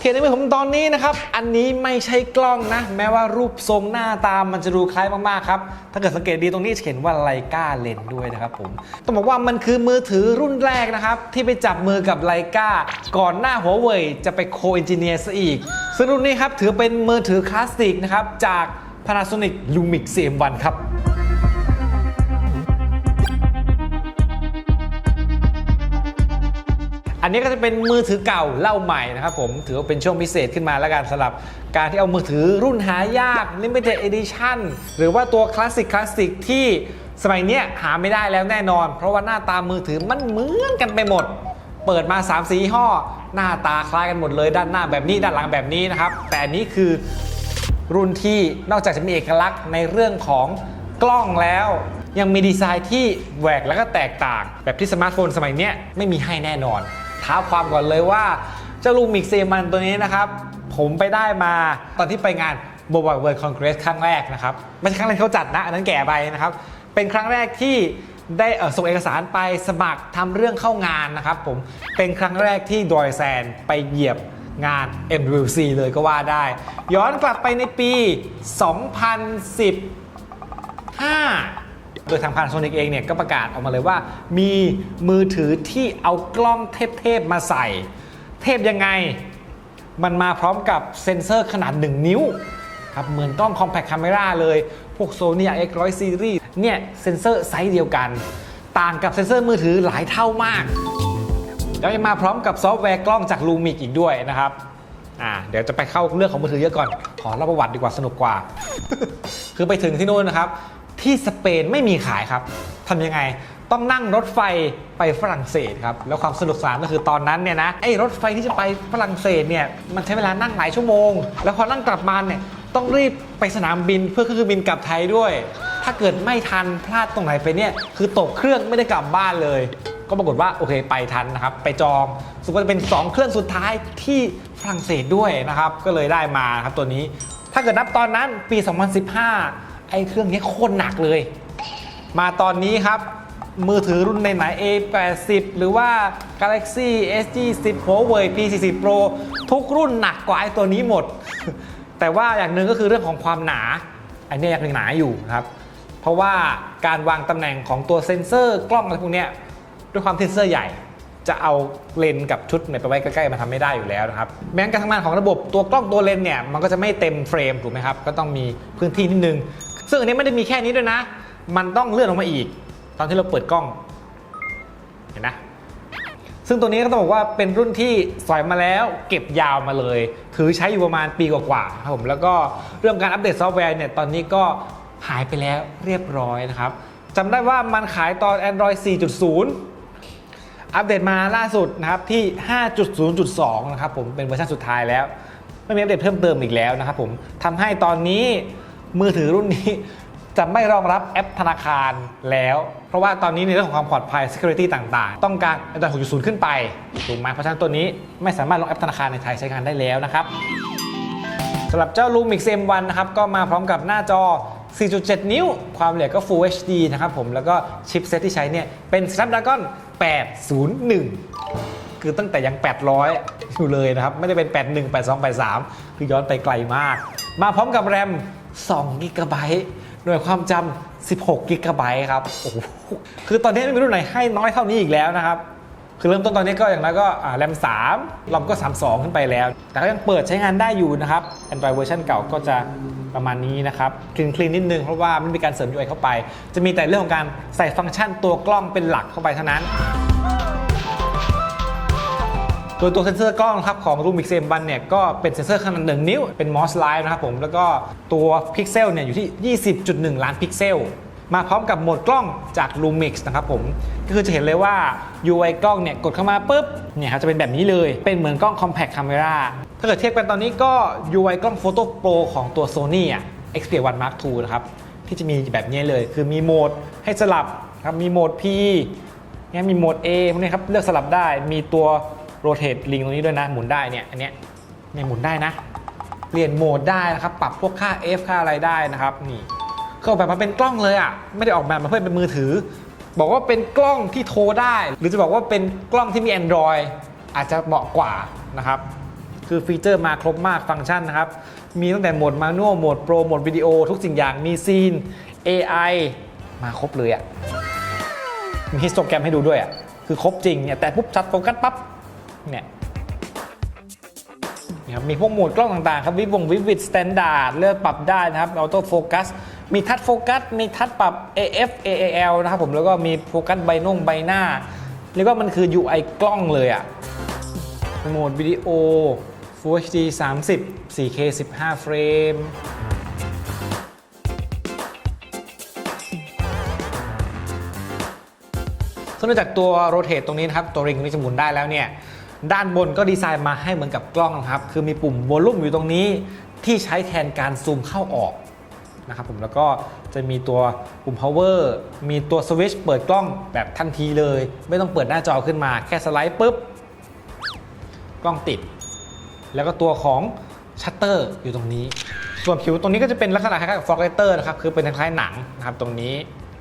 เทียนในมือผมตอนนี้นะครับ อันนี้ไม่ใช่กล้องนะ แม้ว่ารูปทรงหน้าตามมันจะดูคล้ายมากๆครับ ถ้าเกิดสังเกตดีตรงนี้จะเห็นว่าไลกาเลนด้วยนะครับผม ต้องบอกว่ามันคือมือถือรุ่นแรกนะครับ ที่ไปจับมือกับไลกาก่อนหน้าหัวเว่ยจะไปโคเอนจิเนียร์ซะอีก ซึ่งรุ่นนี้ครับถือเป็นมือถือคลาสสิกนะครับจาก Panasonic Lumix CM1 ครับ อันนี้ก็จะเป็นมือถือเก่าเล่าใหม่นะครับผมถือว่าเป็นช่วงพิเศษขึ้นมาแล้วกันสำหรับการที่เอามือถือรุ่นหายาก Limited Edition หรือว่าตัวคลาสสิกคลาสสิกที่สมัยเนี้ยหาไม่ได้แล้วแน่นอน เพราะว่าหน้าตามือถือมันเหมือนกันไปหมด เปิดมา3 4ยี่ห้อ หน้าตาคล้ายกันหมดเลย ด้านหน้าแบบนี้ด้านหลังแบบนี้นะครับ แต่นี้คือรุ่นที่นอกจากจะมีเอกลักษณ์ในเรื่องของกล้องแล้วยังมีดีไซน์ที่แหวกและก็แตกต่าง แบบที่สมาร์ทโฟนสมัยนี้ไม่มีให้แน่นอน ท้าความก่อนเลยว่าเจ้าลูมิกเซมันตัวนี้นะครับ ผมไปได้มาตอนที่ไปงานโ o บ i เวิร์ d คอนเกรสครั้งแรกนะครับ ไม่ใช่ครั้งแรกเขาจัดนะ อันนั้นแก่ไปนะครับ เป็นครั้งแรกที่ได้เออส่งเอกสารไปสมัครทำเรื่องเข้างานนะครับผมเป็นครั้งแรกที่ดอยแซนไปเหยียบงาน MWC เลยก็ว่าได้ ย้อนกลับไปในปี 2015 โดยทางพานโซนิกเองเนี่ยก็ประกาศออกมาเลยว่า มีมือถือที่เอากล้องเทพๆมาใส่ เทพยังไง มันมาพร้อมกับเซ็นเซอร์ขนาด 1 นิ้วครับเหมือนกล้อง Compact Camera เลย พวก Sony X100 Series เนี่ยเซ็นเซอร์ไซส์เดียวกัน ต่างกับเซ็นเซอร์มือถือหลายเท่ามาก แล้วยังมาพร้อมกับซอฟต์แวร์กล้องจากลูมิกอีกด้วยนะครับอ่าเดี๋ยวจะไปเข้าเรื่องของมือถือเยอะก่อน ขอเล่าประวัติดีกว่าสนุกกว่า คือไปถึงที่นู่นนะครับ ที่สเปนไม่มีขายครับทำยังไงต้องนั่งรถไฟไปฝรั่งเศสครับ แล้วความสนุกสนานก็คือตอนนั้นเนี่ยนะไอ้รถไฟที่จะไปฝรั่งเศสเนี่ยมันใช้เวลานั่งหลายชั่วโมง แล้วพอนั่งกลับมาเนี่ยต้องรีบไปสนามบินเพื่อขึ้นเครื่องบินกลับไทยด้วย ถ้าเกิดไม่ทันพลาดตรงไหนไปเนี่ยคือตกเครื่องไม่ได้กลับบ้านเลย ก็ปรากฏว่าโอเคไปทันนะครับไปจองสุดก็จะเป็น 2 เครื่องสุดท้ายที่ฝรั่งเศสด้วยนะครับก็เลยได้มาครับตัวนี้ ถ้าเกิดนับตอนนั้นปี 2015 ไอ้เครื่องนี้โคตรหนักเลย มาตอนนี้ครับ มือถือรุ่นไหนๆ A80 หรือว่า Galaxy S20 Huawei P40 Pro ทุกรุ่นหนักกว่าไอ้ตัวนี้หมด แต่ว่าอย่างหนึ่งก็คือเรื่องของความหนา อันนี้ยังหนาอยู่ครับ เพราะว่าการวางตำแหน่งของตัวเซ็นเซอร์กล้องอะไรพวกนี้ด้วยความเซ็นเซอร์ใหญ่จะเอาเลนส์กับชุดไปไว้ใกล้ๆมันทำไม่ได้อยู่แล้วนะครับแม้การทำงานของระบบตัวกล้องตัวเลนส์เนี่ยมันก็จะไม่เต็มเฟรมถูกไหมครับก็ต้องมีพื้นที่นิดนึง ซึ่งอันนี้ไม่ได้มีแค่นี้ด้วยนะ มันต้องเลื่อนลงมาอีก ตอนที่เราเปิดกล้อง เห็นนะ ซึ่งตัวนี้ก็ต้องบอกว่าเป็นรุ่นที่สอยมาแล้ว เก็บยาวมาเลย ถือใช้อยู่ประมาณปีกว่าๆครับผม แล้วก็เรื่องการอัปเดตซอฟต์แวร์เนี่ยตอนนี้ก็หายไปแล้วเรียบร้อยนะครับจำได้ว่ามันขายตอน Android 4.0อัปเดตมาล่าสุดนะครับที่ 5.0.2 นะครับผมเป็นเวอร์ชันสุดท้ายแล้ว ไม่มีอัปเดตเพิ่มเติมอีกแล้วนะครับผมทำให้ตอนนี้ มือถือรุ่นนี้จะไม่รองรับแอปธนาคารแล้ว เพราะว่าตอนนี้ในเรื่องของความปลอดภัย security ต่างๆ ต้องการ Android 6.0 ขึ้นไปถูกไหมเพราะฉะนั้นตัวนี้ไม่สามารถลงแอปธนาคารในไทยใช้งานได้แล้วนะครับสำหรับเจ้า Lumix M1 นะครับก็มาพร้อมกับหน้าจอ 4.7 นิ้ว ความละเอียดก็ Full HD นะครับผมแล้วก็ชิปเซตที่ใช้เนี่ยเป็น Snapdragon 801 คือตั้งแต่ยัง 800 อยู่เลยนะครับ ไม่ได้เป็น 81 82 83 คือย้อนไปไกลมาก มาพร้อมกับแรม 2 g b หน่วยความจำ16 g b ครับโอ้โหคือตอนนี้ไม่มีรุ่นไหนให้น้อยเท่านี้อีกแล้วนะครับ คือเริ่มต้นตอนนี้ก็อย่างน้อยก็แรม3ลอมก็ 32 ขึ้นไปแล้ว แต่ก็ยังเปิดใช้งานได้อยู่นะครับ Android เวอร์ชันเก่าก็จะประมาณนี้นะครับคลีนคลีนนิดนึงเพราะว่าไม่มีการเสริม UI เข้าไป จะมีแต่เรื่องของการใส่ฟังก์ชันตัวกล้องเป็นหลักเข้าไปเท่านั้น โดยตัวเซ็นเซอร์กล้องนะครับของ Lumix M1 เนี่ยก็เป็นเซ็นเซอร์ขนาด 1 นิ้ว เป็น MOS Live นะครับผมแล้วก็ตัวพิกเซลเนี่ยอยู่ที่ 20.1 ล้านพิกเซลมาพร้อมกับโหมดกล้องจาก Lumix นะครับผม ก็คือจะเห็นเลยว่า UI กล้องเนี่ยกดเข้ามาปุ๊บเนี่ยครับจะเป็นแบบนี้เลย เป็นเหมือนกล้อง Compact Camera ถ้าเกิดเทียบกันตอนนี้ก็ UI กล้อง Photo Pro ของตัว Sony อะ Xperia 1 Mark II นะครับ ที่จะมีแบบนี้เลย คือมีโหมดให้สลับครับ มีโหมด P เนี่ยมีโหมด A พวกนี้ครับ เลือกสลับได้ มีตัว rotate ring ตรงนี้ด้วยนะ หมุนได้เนี่ย อันเนี้ยเนี่ยหมุนได้นะ เปลี่ยนโหมดได้นะครับ ปรับพวกค่า F ค่าอะไรได้นะครับ นี่เขาออกแบบมาเป็นกล้องเลยอะ ไม่ได้ออกแบบมาเพื่อเป็นมือถือ บอกว่าเป็นกล้องที่โทรได้ หรือจะบอกว่าเป็นกล้องที่มี Android อาจจะเหมาะกว่านะครับ คือฟีเจอร์มาครบมากฟังก์ชันนะครับ มีตั้งแต่โหมดมานูโหมดโปรโหมดวิดีโอทุกสิ่งอย่าง มีซีน AI มาครบเลยอะมีฮิสโตแกรมให้ดูด้วยอะ คือครบจริงเนี่ยแต่ปุ๊บชัดโฟกัสปั๊บ เนี่ยนี่ครับมีพวกโหมดกล้องต่างๆครับวิบวงวิวิดสแตนดาร์ดเลือกปรับได้นะครับออโต้โฟกัสมีทัชโฟกัสมีทัชปรับ AF AAL นะครับผมแล้วก็มีโฟกัสใบน่งใบหน้าเรียกว่ามันคือ UI กล้องเลยอะโหมดวิดีโอ Full HD 30 4K 15 เฟรมซึ่งนอกจากตัวโรเต e ตรงนี้นะครับ ตัวริงนี้จะหมุนได้แล้วเนี่ย ด้านบนก็ดีไซน์มาให้เหมือนกับกล้องนะครับคือมีปุ่มวอลลุ่มอยู่ตรงนี้ที่ใช้แทนการซูมเข้าออกนะครับผมแล้วก็จะมีตัวปุ่ม power มีตัวสวิตช์เปิดกล้องแบบทันทีเลย ไม่ต้องเปิดหน้าจอขึ้นมา แค่สไลด์ปุ๊บ กล้องติด แล้วก็ตัวของชัตเตอร์อยู่ตรงนี้ ส่วนผิวตรงนี้ก็จะเป็นลักษณะคล้ายๆกับฟอกเลเตอร์นะครับ คือเป็นคล้ายๆหนังนะครับตรงนี้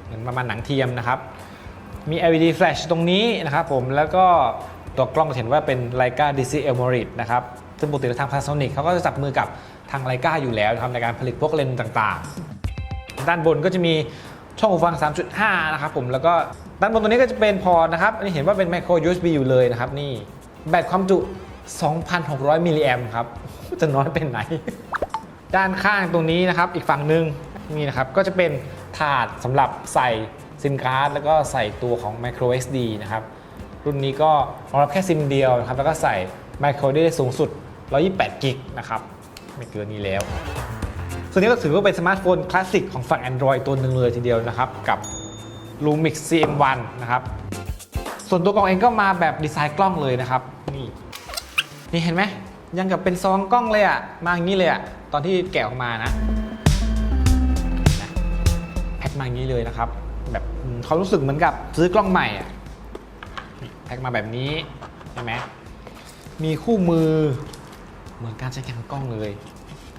เหมือนประมาณหนังเทียมนะครับ มี LED flash ตรงนี้นะครับผมแล้วก็ ตัวกล้องจะเห็นว่าเป็น Leica DC Elmorit นะครับ ซึ่งปกติแล้วทาง Panasonic เขาก็จะจับมือกับทาง Leica อยู่แล้วนะครับในการผลิตพวกเลนส์ต่างๆ ด้านบนก็จะมีช่องหูฟัง 3.5 นะครับผม แล้วก็ด้านบนตัวนี้ก็จะเป็นพอร์ตนะครับ อันนี้เห็นว่าเป็น micro USB อยู่เลยนะครับนี่ แบตความจุ 2,600 มิลลิแอมครับ จะน้อยเป็นไหน ด้านข้างตรงนี้นะครับ อีกฝั่งหนึ่งนี่นะครับ ก็จะเป็นถาดสำหรับใส่ซิมการ์ดแล้วก็ใส่ตัวของ micro SD นะครับ รุ่นนี้ก็รองรับแค่ซิมเดียวนะครับ แล้วก็ใส่ micro SD ได้สูงสุด 128 กิกนะครับ ไม่เกินนี้แล้ว ส่วนนี้ก็ถือว่าเป็นสมาร์ทโฟนคลาสสิกของฝั่ง Android ตัวหนึ่งเลยทีเดียวนะครับ กับ Lumix CM1 นะครับ ส่วนตัวกล้องเองก็มาแบบดีไซน์กล้องเลยนะครับ นี่ นี่เห็นไหม ยังกับเป็นซองกล้องเลยอะมาอย่างนี้เลยอะตอนที่แกะออกมานะแพ็คมาอย่างนี้เลยนะครับ แบบเขารู้สึกเหมือนกับซื้อกล้องใหม่อะ แพ็คมาแบบนี้ใช่ไหมมีคู่มือเหมือนการใช้งานกล้องเลย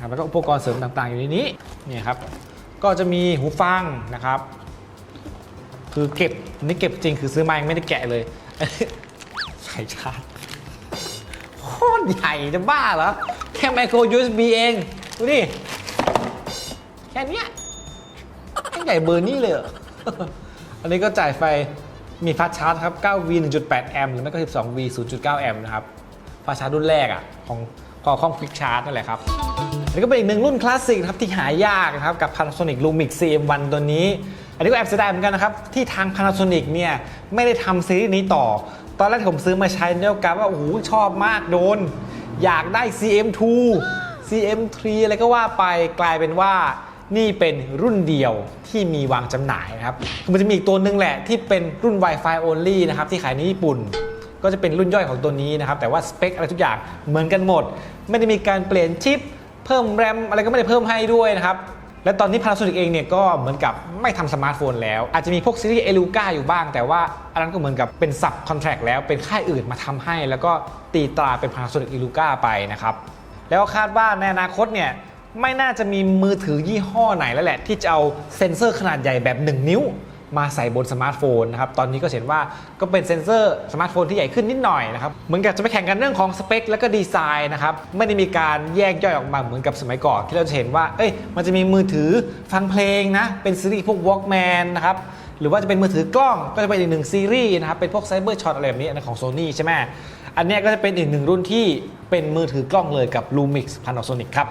ครับแล้วก็อุปกรณ์เสริมต่างๆ อยู่ในนี้นี่ครับ ก็จะมีหูฟังนะครับ คือเก็บนี่เก็บจริงคือซื้อมายังไม่ได้แกะเลยใส่ชาร์จโคตรใหญ่จะบ้าเหรอ แค่ไมโคร USB เอง ดูดิ แค่นี้ใหญ่เบอร์นี้เลยอันนี้ก็จ่ายไฟ มีฟาสชาร์จครับ 9V 1.8 แอมป์หรือไม่ก็ 12V 0.9 แอมป์นะครับ ฟาสชาร์จรุ่นแรกอะของของคอมควิกชาร์จนั่นแหละครับอันนี้ก็เป็นอีกหนึ่งรุ่นคลาสสิกครับที่หายากนะครับกับ Panasonic Lumix CM1 ตัวนี้ อันนี้ก็แอบเสียดายเหมือนกันนะครับ ที่ทาง Panasonic เนี่ยไม่ได้ทำซีรีส์นี้ต่อ ตอนแรกผมซื้อมาใช้เนี่ยกะว่าโอ้โหชอบมากโดน อยากได้ CM2 CM3 อะไรก็ว่าไปกลายเป็นว่า นี่เป็นรุ่นเดียวที่มีวางจำหน่ายนะครับคือมันจะมีอีกตัวหนึงแหละที่เป็นรุ่น Wi-Fi only นะครับที่ขายในญี่ปุ่น ก็จะเป็นรุ่นย่อยของตัวนี้นะครับแต่ว่าสเปคอะไรทุกอย่างเหมือนกันหมด ไม่ได้มีการเปลี่ยนชิป เพิ่มแรมอะไรก็ไม่ได้เพิ่มให้ด้วยนะครับและตอนนี้ Panasonic เองเนี่ยก็เหมือนกับไม่ทำสมาร์ทโฟนแล้ว อาจจะมีพวกซีรีส์เอลูกาอยู่บ้าง แต่ว่าอันนั้นก็เหมือนกับเป็นสับคอนแท c t แล้วเป็นค่ายอื่นมาทำให้ แล้วก็ตีตราเป็น Panasonic e l u c a ไปนะครับแล้วคาดว่าในอนาคตเนี่ย ไม่น่าจะมีมือถือยี่ห้อไหนแล้วแหละ ที่จะเอาเซ็นเซอร์ขนาดใหญ่แบบ 1 นิ้ว มาใส่บนสมาร์ทโฟนนะครับตอนนี้ก็เห็นว่าก็เป็นเซ็นเซอร์สมาร์ทโฟนที่ใหญ่ขึ้นนิดหน่อยนะครับเหมือนกับจะไปแข่งกันเรื่องของสเปค และก็ดีไซน์นะครับไม่ได้มีการแยกย่อยออกมาเหมือนกับสมัยก่อน ที่เราจะเห็นว่าเอ้ยมันจะมีมือถือฟังเพลงนะเป็นซีรีส์พวก Walkman นะครับหรือว่าจะเป็นมือถือ กล้องก็จะเป็นอีกหนึ่งซีรีส์นะครับเป็นพวกไซเบอร์ช็อตอะไรแบบนี้นนั้นของ Sony ใช่ไหม อันนี้ก็จะเป็นอีกหนึ่งรุ่นที่เป็นมือถือกล้องเลยกับ Lumix Panasonic ครับ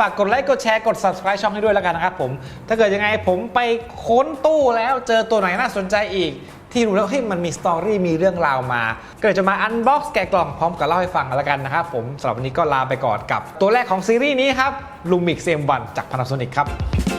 ฝากกดไลค์กดแชร์กด subscribe ช่องให้ด้วยแล้วกันนะครับผมถ้าเกิดยังไงผมไปค้นตู้แล้วเจอตัวไหนน่าสนใจอีก ที่รู้แล้วเฮ้ยมันมีสตอรี่มีเรื่องราวมา ก็เลยจะมาอันบ็อกซ์แกะกล่องพร้อมกับเล่าให้ฟังแล้วกันนะครับผมสำหรับวันนี้ก็ลาไปก่อนกับ ตัวแรกของซีรีส์นี้ครับลูมิกเซมวันจาก Panasonic ครับ